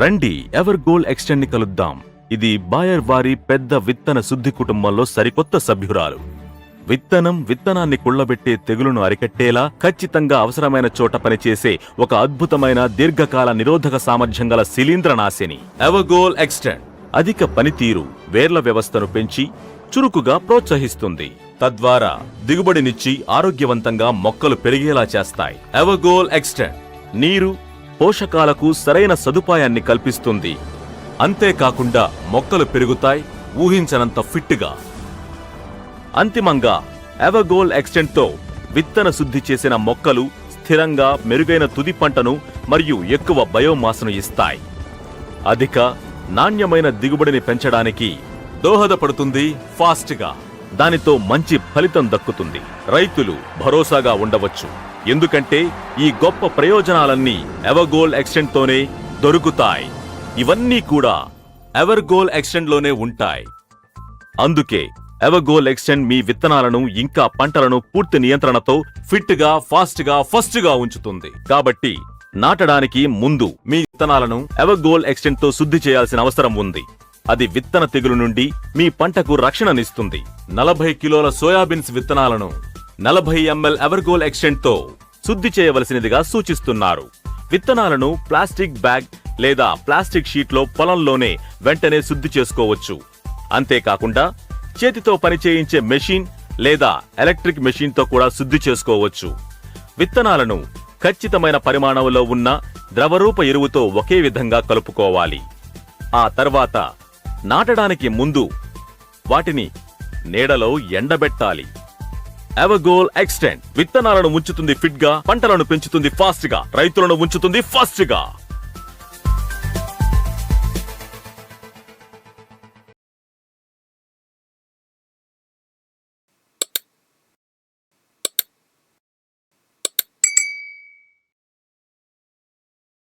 రండి ever goal ఎక్స్టెండ్ని కలుద్దాం. ఇది బాయర్ వారి పెద్ద విత్తన శుద్ధి కుటుంబంలో సరికొత్త సభ్యురాలు. విత్తనం విత్తనాన్ని కుళ్ళబెట్టే తెగులును అరికట్టేలా ఖచ్చితంగా అవసరమైన చోట పనిచేసే ఒక అద్భుతమైన దీర్ఘకాల నిరోధక సామర్థ్యం గల శిలీంద్రనాశిని ఎవగోల్ ఎక్స్టెండ్? అధిక పనితీరు వేర్ల వ్యవస్థను పెంచి చురుకుగా ప్రోత్సహిస్తుంది. తద్వారా దిగుబడినిచ్చి ఆరోగ్యవంతంగా మొక్కలు పెరిగేలా చేస్తాయి. Evagol extend? నీరు పోషకాలకు సరైన సదుపాయాన్ని కల్పిస్తుంది. అంతేకాకుండా మొక్కలు పెరుగుతాయి ఊహించనంత ఫిట్గా. అంతిమంగా ఎవగోల్ ఎక్స్టెంట్తో విత్తన శుద్ధి చేసిన మొక్కలు స్థిరంగా మెరుగైన తుది పంటను మరియు ఎక్కువ బయోమాస్ను ఇస్తాయి. అధిక నాణ్యమైన దిగుబడిని పెంచడానికి దోహదపడుతుంది ఫాస్ట్గా. దానితో మంచి ఫలితం దక్కుతుంది. రైతులు భరోసాగా ఉండవచ్చు. ఎందుకంటే ఈ గొప్ప ప్రయోజనాలన్నీ ఎవగోల్ ఎక్స్టెంట్తోనే దొరుకుతాయి. ఇవన్నీ కూడా ఎవర్గోల్ ఎక్స్టెంట్లోనే ఉంటాయి. అందుకే ఎవగోల్ ఎక్స్టెంట్ మీ విత్తనాలను ఇంకా పంటలను పూర్తి నియంత్రణతో ఫిట్గా ఫాస్ట్గా ఫస్ట్గా ఉంచుతుంది. కాబట్టి నాటడానికి ముందు మీ విత్తనాలను ఎవగోల్ ఎక్స్టెంట్తో శుద్ధి చేయాల్సిన అవసరం ఉంది. అది విత్తన తెగులు నుండి మీ పంటకు రక్షణనిస్తుంది. నలభై కిలోల సోయాబీన్స్ విత్తనాలను నలభై ఎంఎల్ ఎవర్గోల్ ఎక్స్టెండ్తో శుద్ధి చేయవలసినదిగా సూచిస్తున్నారు. విత్తనాలను ప్లాస్టిక్ బ్యాగ్ లేదా ప్లాస్టిక్ షీట్లో పొలంలోనే వెంటనే శుద్ధి చేసుకోవచ్చు. అంతేకాకుండా చేతితో పనిచేయించే మెషిన్ లేదా ఎలక్ట్రిక్ మెషిన్తో కూడా శుద్ధి చేసుకోవచ్చు. విత్తనాలను ఖచ్చితమైన పరిమాణంలో ఉన్న ద్రవరూప ఎరువుతో ఒకే విధంగా కలుపుకోవాలి. ఆ తర్వాత నాటడానికి ముందు వాటిని నీడలో ఎండబెట్టాలి. ఎవగోల్ ఎక్స్టెండ్ విత్తనాలను ఉంచుతుంది ఫిట్గా పంటలను పెంచుతుంది ఫాస్ట్గా రైతులను ఉంచుతుంది ఫాస్ట్గా